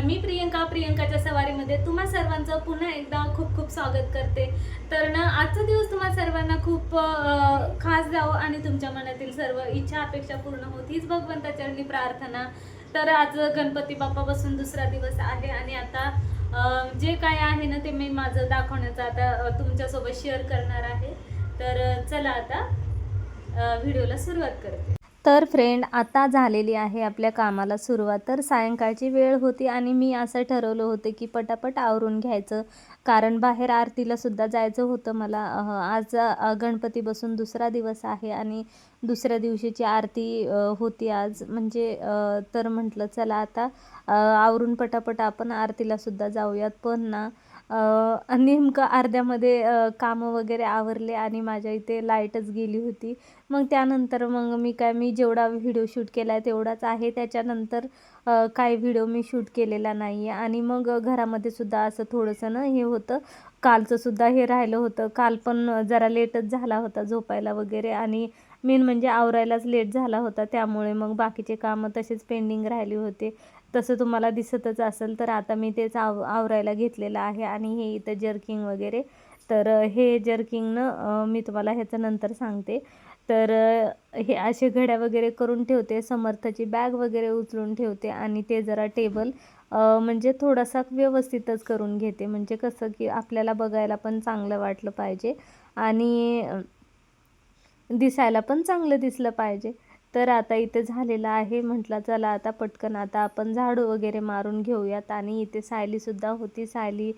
नमस्कार मी प्रियंका प्रियंकाच्या सवारीमध्ये तुम्हा सर्वांचं पुन्हा एकदा खूप खूप स्वागत करते. तर ना आजचा दिवस तुम्हा सर्वांना खूप खास जावं आणि तुमच्या मनातील सर्व इच्छा अपेक्षा पूर्ण होत हीच भगवंताचरणी प्रार्थना. तर आज गणपती बाप्पापासून दुसरा दिवस आहे आणि आता जे काय आहे ना ते मी माझं दाखवण्याचं आता तुमच्यासोबत शेअर करणार आहे. तर चला आता व्हिडिओला सुरुवात करते. तर फ्रेंड आता झालेली आहे आपल्या कामाला सुरुवात. तर सायंकाळची वेळ होती आणि मी असं ठरवलं होतं की पटापट आवरून घ्यायचं. कारण बाहेर आरतीला सुद्धा जायचं होतं मला. आज गणपती बसून दुसरा दिवस आहे आणि दुसऱ्या दिवशीची आरती होती आज. म्हणजे तर म्हटलं चला आता आवरून पटापट आपण आरतीला सुद्धा जाऊयात. पण ना नेमकं अर्ध्यामध्ये कामं वगैरे आवरले आणि माझ्या इथे लाईटच गेली होती. मग त्यानंतर मग मी काय मी जेवढा व्हिडिओ शूट केला आहे तेवढाच आहे. त्याच्यानंतर काही व्हिडिओ मी शूट केलेला नाही आहे. आणि मग घरामध्ये सुद्धा असं थोडंसं ना हे होतं. कालचं सुद्धा हे राहिलं होतं. काल पण जरा लेटच झाला होता झोपायला वगैरे. आणि मेन म्हणजे आवरायलाच लेट झाला होता. त्यामुळे मग बाकीचे कामं तसेच पेंडिंग राहिले होते. तसं तुम्हाला दिसतच असेल तर आता मी तेच आव आवरायला घेतलेलं आहे आणि हे इथं जर्किंग वगैरे. तर हे जर्किंगनं मी तुम्हाला ह्याचं नंतर सांगते. तर हे असे घड्या वगैरे करून ठेवते समर्थाची बॅग वगैरे उचलून ठेवते आणि ते जरा टेबल म्हणजे थोडासा व्यवस्थितच करून घेते. म्हणजे कसं की आपल्याला बघायला पण चांगलं वाटलं पाहिजे आणि दिसायला पण चांगलं दिसलं पाहिजे. तर आता इथे झालेलं आहे. म्हटलं चला आता पटकन आता आपण झाडू वगैरे मारून घेऊयात. आणि इथे सायलीसुद्धा होती. सायली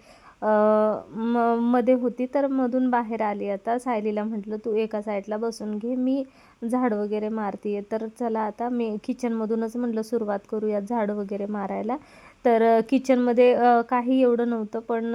म मध्ये होती तर मधून बाहेर आली. आता सायलीला म्हटलं तू एका साईडला बसून घे मी झाड वगैरे मारते तर चला आता मी किचनमधूनच म्हटलं सुरुवात करूयात झाड वगैरे मारायला. तर किचनमध्ये काही एवढं नव्हतं पण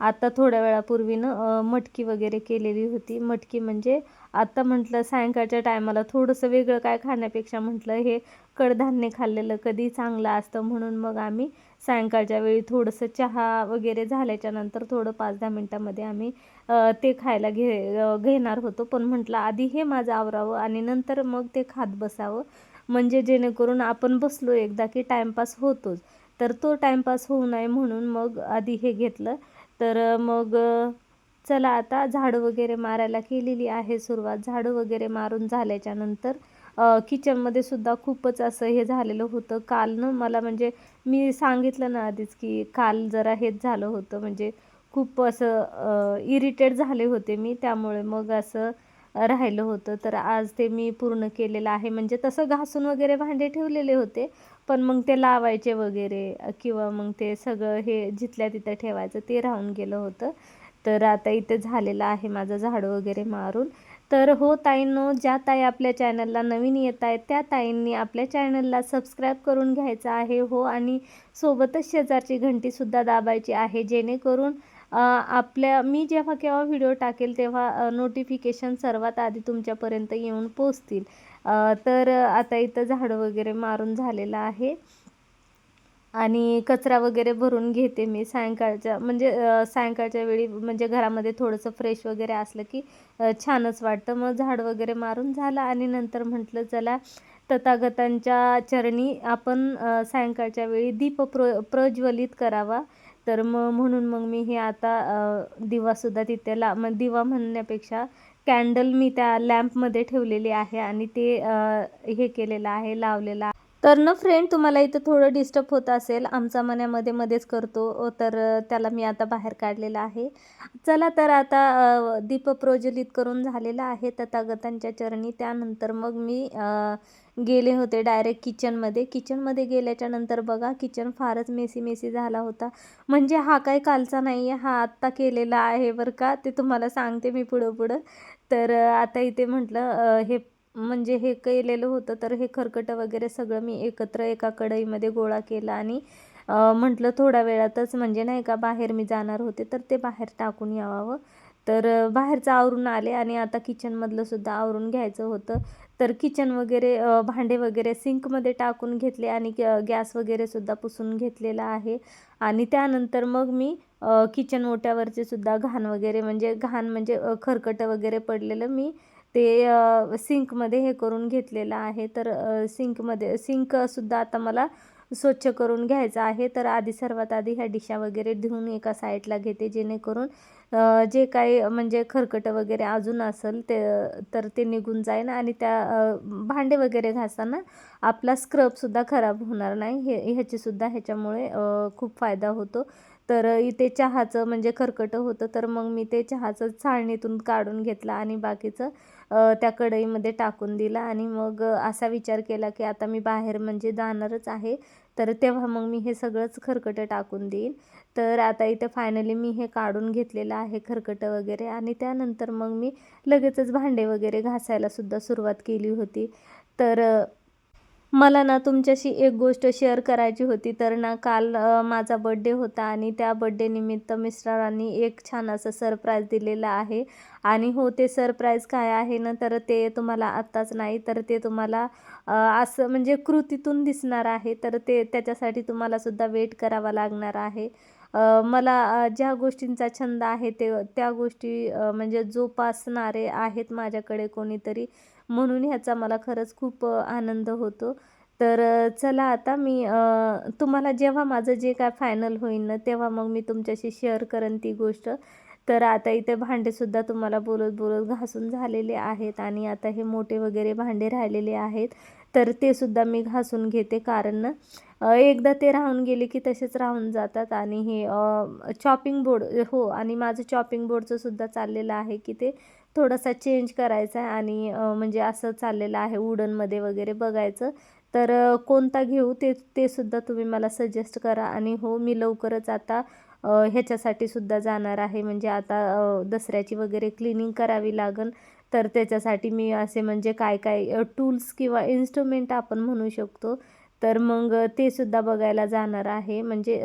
आता थोड्या वेळापूर्वीनं मटकी वगैरे केलेली होती. मटकी म्हणजे आत्ता म्हटलं सायंकाळच्या टायमाला थोडंसं वेगळं काय खाण्यापेक्षा म्हटलं हे कडधान्य खाल्लेलं कधी चांगलं असतं म्हणून मग आम्ही सायंकाळच्या वेळी थोडंसं चहा वगैरे झाल्याच्यानंतर थोडं पाच दहा मिनटामध्ये आम्ही ते खायला घे घेणार होतो. पण म्हटलं आधी हे माझं आवरावं आणि नंतर मग ते खात बसावं. म्हणजे जेणेकरून आपण बसलो एकदा की टाईमपास होतोच. तर तो टाईमपास होऊ नये म्हणून मग आधी हे घेतलं. तर मग चला आता झाडं वगैरे मारायला केलेली आहे सुरुवात. झाडं वगैरे मारून झाल्याच्यानंतर किचनमध्ये सुद्धा खूपच असं हे झालेलं होतं. काल ना मला म्हणजे मी सांगितलं ना आधीच की काल जरा हेच झालं होतं. म्हणजे खूप असं इरिटेट झाले होते मी. त्यामुळे मग असं राहिलं होतं. तर आज ते मी पूर्ण केलेलं आहे. म्हणजे तसं घासून वगैरे भांडे ठेवलेले होते. पण मग ते लावायचे वगैरे किंवा मग ते सगळं हे जिथल्या तिथं ठेवायचं ते राहून गेलं होतं. तर आता इथे झालेलं आहे माझं झाडं वगैरे मारून. तर हो ताईंनो ज्या ताई आपल्या चॅनलला नवीन येत आहेत त्या ताईंनी आपल्या चॅनलला सबस्क्राईब करून घ्यायचं आहे. हो आणि सोबतच शेजारची घंटीसुद्धा दाबायची आहे. जेणेकरून आपल्या मी जेव्हा केव्हा व्हिडिओ टाकेल तेव्हा नोटिफिकेशन सर्वात आधी तुमच्यापर्यंत येऊन पोचतील तर आता इथं झाडं वगैरे मारून झालेलं आहे. आणि कचरा वगैरे भरून घेते मी सायंकाळच्या म्हणजे सायंकाळच्या वेळी म्हणजे घरामध्ये थोडंसं फ्रेश वगैरे असलं की छानच वाटतं. मग झाड वगैरे मारून झालं आणि नंतर म्हटलं चला तथागतांच्या चरणी आपण सायंकाळच्या वेळी दीप प्र प्रज्वलित करावा. तर मग म्हणून मग मी हे आता अ, दिवासुद्धा तिथे ला मग दिवा म्हणण्यापेक्षा कॅन्डल मी त्या लॅम्पमध्ये ठेवलेली आहे आणि ते अ, हे केलेलं आहे लावलेलं तर ना फ्रेंड तुम्हाला इथं थोडं डिस्टर्ब होत असेल. आमचा मण्यामध्ये मध्येच करतो. तर त्याला मी आता बाहेर काढलेला आहे. चला तर आता दीप प्रज्वलित करून झालेला आहे तथागतांच्या चरणी. त्यानंतर मग मी गेले होते डायरेक्ट किचनमध्ये किचनमध्ये गेल्याच्यानंतर बघा किचन फारच मेसी मेसी झाला होता. म्हणजे हा काय कालचा नाही आहे हा आत्ता केलेला आहे बरं का? ते तुम्हाला सांगते मी पुढं पुढं. तर आता इथे म्हटलं हे म्हणजे हे केलेलं होतं तर हे खरकटं वगैरे सगळं मी एकत्र एका कढईमध्ये गोळा केला आणि म्हटलं थोड्या वेळातच म्हणजे नाही का बाहेर मी जाणार होते तर ते बाहेर टाकून यावावं तर बाहेरचं आवरून आले आणि आता किचनमधलं सुद्धा आवरून घ्यायचं होतं. तर किचन वगैरे भांडे वगैरे सिंकमध्ये टाकून घेतले आणि गॅस वगैरे सुद्धा पुसून घेतलेला आहे. आणि त्यानंतर मग मी किचन ओट्यावरचे सुद्धा घाण वगैरे म्हणजे घाण म्हणजे खरकटं वगैरे पडलेलं मी ते सिंकमध्ये हे करून घेतलेलं आहे. तर सिंकमध्ये सिंकसुद्धा आता मला स्वच्छ करून घ्यायचं आहे. तर आधी सर्वात आधी ह्या डिशा वगैरे धुवून एका साईडला घेते जेणेकरून जे काही म्हणजे खरकटं वगैरे अजून असेल ते तर ते निघून जाईल आणि त्या भांडे वगैरे घासताना आपला स्क्रबसुद्धा खराब होणार नाही. हे ह्याचीसुद्धा ह्याच्यामुळे खूप फायदा होतो. तर इथे चहाचं म्हणजे खरकटं होतं तर मग मी ते चहाचं चाळणीतून काढून घेतलं आणि बाकीचं त्या कढईमध्ये टाकून दिला आणि मग असा विचार केला की आता मी बाहेर म्हणजे जाणारच आहे तर तेव्हा मग मी हे सगळंच खरकटं टाकून देईन. तर आता इथं फायनली मी हे काढून घेतलेलं आहे खरकटं वगैरे आणि त्यानंतर मग मी लगेचच भांडे वगैरे घासायला सुद्धा सुरुवात केली होती. तर मला ना तुमच्याशी एक गोष्ट शेअर करायची होती. तर ना काल माझा बड्डे होता आणि त्या बड्डे निमित्त मिस्टरांनी एक छान असं सरप्राईज दिलेलं आहे. आणि हो ते सरप्राईज काय आहे ना तर ते तुम्हाला आत्ताच नाही तर ते तुम्हाला असं म्हणजे कृतीतून दिसणार आहे. तर ते त्याच्यासाठी तुम्हाला सुद्धा वेट करावा लागणार आहे. मला ज्या गोष्टींचा छंद आहे ते त्या गोष्टी म्हणजे जोपासणारे आहेत माझ्याकडे कोणीतरी म्हणून ह्याचा मला खरंच खूप आनंद होतो. तर चला आता मी तुम्हाला जेव्हा माझं जे काय फायनल होईल ना तेव्हा मग मी तुमच्याशी शेअर करेन ती गोष्ट. तर आता इथे भांडेसुद्धा तुम्हाला बोलत बोलत घासून झालेले आहेत आणि आता हे मोठे वगैरे भांडे राहिलेले आहेत. तर ते सुद्धा मी घासून घेते. कारण एकदा ते राहून गेले की तसेच राहून जातात. आणि हे चॉपिंग बोर्ड हो आणि माझं चॉपिंग बोर्डचं सुद्धा चाललेलं आहे की ते थोडासा चेंज करायचा आहे. आणि म्हणजे असं चाललेलं आहे वुडनमध्ये वगैरे बघायचं. तर कोणता घेऊ ते ते सुद्धा तुम्ही मला सजेस्ट करा. आणि हो मी लवकरच आता ह्याच्यासाठी सुद्धा जाणार आहे. म्हणजे आता दसऱ्याची वगैरे क्लिनिंग करावी लागेल. तर त्याच्यासाठी मी असे म्हणजे काय काय टूल्स किंवा इन्स्ट्रुमेंट आपण म्हणू शकतो. तर मग ते सुद्धा बघायला जाणार आहे. म्हणजे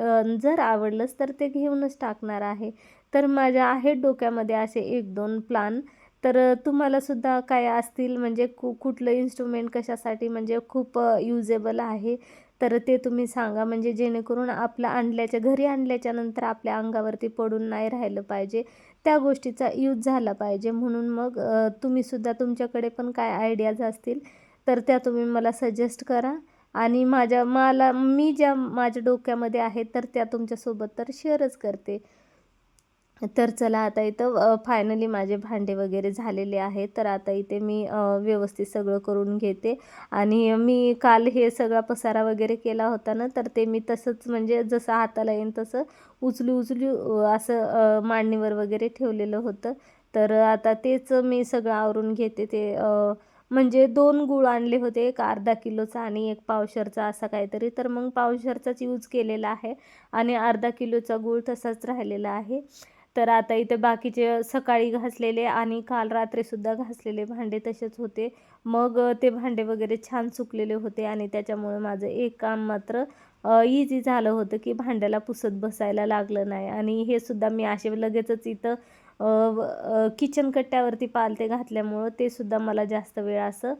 जर आवडलंच तर ते घेऊनच टाकणार आहे. तर माझ्या आहेत डोक्यामध्ये असे एक दोन प्लान तर तुम्हालासुद्धा तुम्हाला सुद्धा काय असतील म्हणजे कु कुठलं इन्स्ट्रुमेंट कशासाठी म्हणजे खूप युजेबल आहे. तर ते तुम्ही सांगा. म्हणजे जेणेकरून आपलं आणल्याच्या घरी आणल्याच्या नंतर आपल्या अंगावरती पडून नाही राहिलं पाहिजे. त्या गोष्टीचा यूज झाला पाहिजे. म्हणून मग तुम्हीसुद्धा तुमच्याकडे पण काय आयडियाज असतील तर त्या तुम्ही मला सजेस्ट करा. आणि माझ्या मला मी ज्या माझ्या डोक्यामध्ये आहेत तर त्या तुमच्यासोबत तर शेअरच करते. तर चला आता इथं फायनली माझे भांडे वगैरे झालेले आहेत. तर आता इथे मी व्यवस्थित सगळं करून घेते. आणि मी काल हे सगळा पसारा वगैरे केला होता ना तर ते मी तसंच म्हणजे जसं हाताला येईन तसं उचलू उचलू असं मांडणीवर वगैरे ठेवलेलं होतं. तर आता तेच मी सगळं आवरून घेते. ते म्हणजे दोन गूळ आणले होते. एक अर्धा किलोचा आणि एक पावशरचा असा काहीतरी. तर मग पावशरचाच यूज केलेला आहे. आणि अर्धा किलोचा गूळ तसाच राहिलेला आहे. तर आता इथे बाकीचे सकाळी घासलेले आणि काल रात्रीसुद्धा घासलेले भांडे तसेच होते. मग ते भांडे वगैरे छान सुकलेले होते आणि त्याच्यामुळे माझं एक काम मात्र इझी झालं होतं की भांड्याला पुसत बसायला लागलं नाही. आणि हे सुद्धा मी असे लगेचच इथं किचन कट्ट्यावरती पालते घातल्यामुळं ते सुद्धा मला जास्त वेळ असं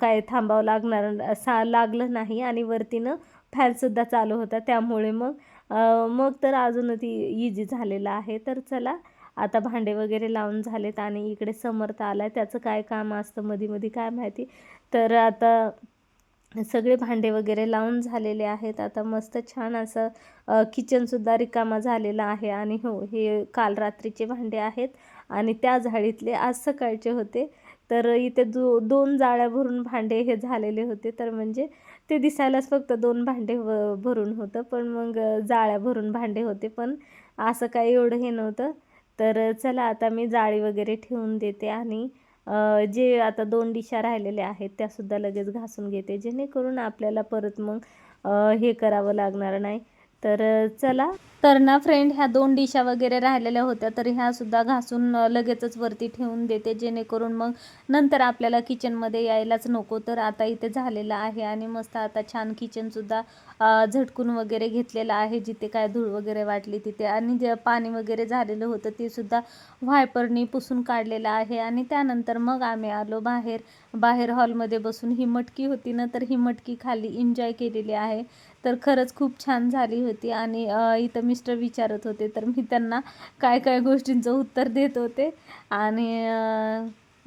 काय थांबावं लागणार सा लागलं नाही. आणि वरतीनं फॅनसुद्धा चालू होता. त्यामुळे मग मग तर अजून ती इझी झालेलं आहे. तर चला आता भांडे वगैरे लावून झालेत आणि इकडे समर्थ आला त्याचं काय काम असतं मध्ये मध्ये काय माहिती? तर आता सगळे भांडे वगैरे लावून झालेले आहेत. आता मस्त छान असं किचनसुद्धा रिकामा झालेला आहे. आणि हो हे काल रात्रीचे भांडे आहेत. आणि त्या झाडीतले आज सकाळचे होते. तर इथे दो दोन जाळ्या भरून भांडे हे झालेले होते. तर म्हणजे ते दिसायलाच फक्त दोन भांडे व भरून होतं पण मग जाळ्या भरून भांडे होते पण असं काही एवढं हे नव्हतं. तर चला आता मी जाळी वगैरे ठेवून देते आणि जे आता दोन डिशा राहिलेल्या आहेत त्यासुद्धा लगेच घासून घेते जेणेकरून आपल्याला परत मग हे करावं लागणार नाही. तर चला. तर ना फ्रेंड ह्या दोन डिशा वगैरे राहिलेल्या होत्या तर ह्यासुद्धा घासून लगेचच वरती ठेवून देते जेणेकरून मग नंतर आपल्याला किचनमध्ये यायलाच नको. तर आता इथे झालेलं आहे आणि मस्त आता छान किचनसुद्धा झटकून वगैरे घेतलेलं आहे जिथे काय धूळ वगैरे वाटली तिथे. आणि जे पाणी वगैरे झालेलं होतं ते सुद्धा व्हायपरनी पुसून काढलेलं आहे. आणि त्यानंतर मग आम्ही आलो बाहेर. बाहेर हॉलमध्ये बसून ही मटकी होती ना तर ही मटकी खाली एन्जॉय केलेली आहे. तर खरंच खूप छान झाली होती आणि इथं मिस्टर विचारत होते तर मी त्यांना काय काय गोष्टींचं उत्तर देत होते आणि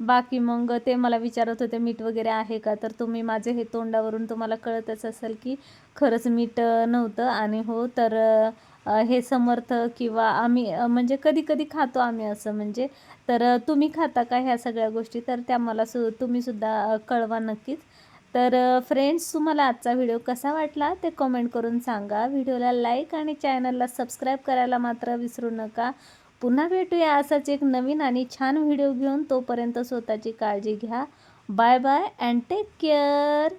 बाकी मग ते मला विचारत होते मीठ वगैरे आहे का? तर तुम्ही माझे हे तोंडावरून तुम्हाला कळतच असेल की खरंच मीठ नव्हतं आणि हो तर हे समर्थ किंवा आम्ही म्हणजे कधी कधी खातो आम्ही असं म्हणजे तर तुम्ही खाता का ह्या सगळ्या गोष्टी? तर त्या मला सु तुम्हीसुद्धा कळवा नक्कीच. तर फ्रेंड्स तुम्हाला आजचा व्हिडिओ कसा वाटला ते कमेंट करून सांगा. व्हिडिओला लाईक आणि चॅनलला सबस्क्राईब करायला मात्र विसरू नका. पुन्हा भेटूया असाच एक नवीन आणि छान व्हिडिओ घेऊन तोपर्यंत स्वतःची काळजी घ्या. Bye bye and take care.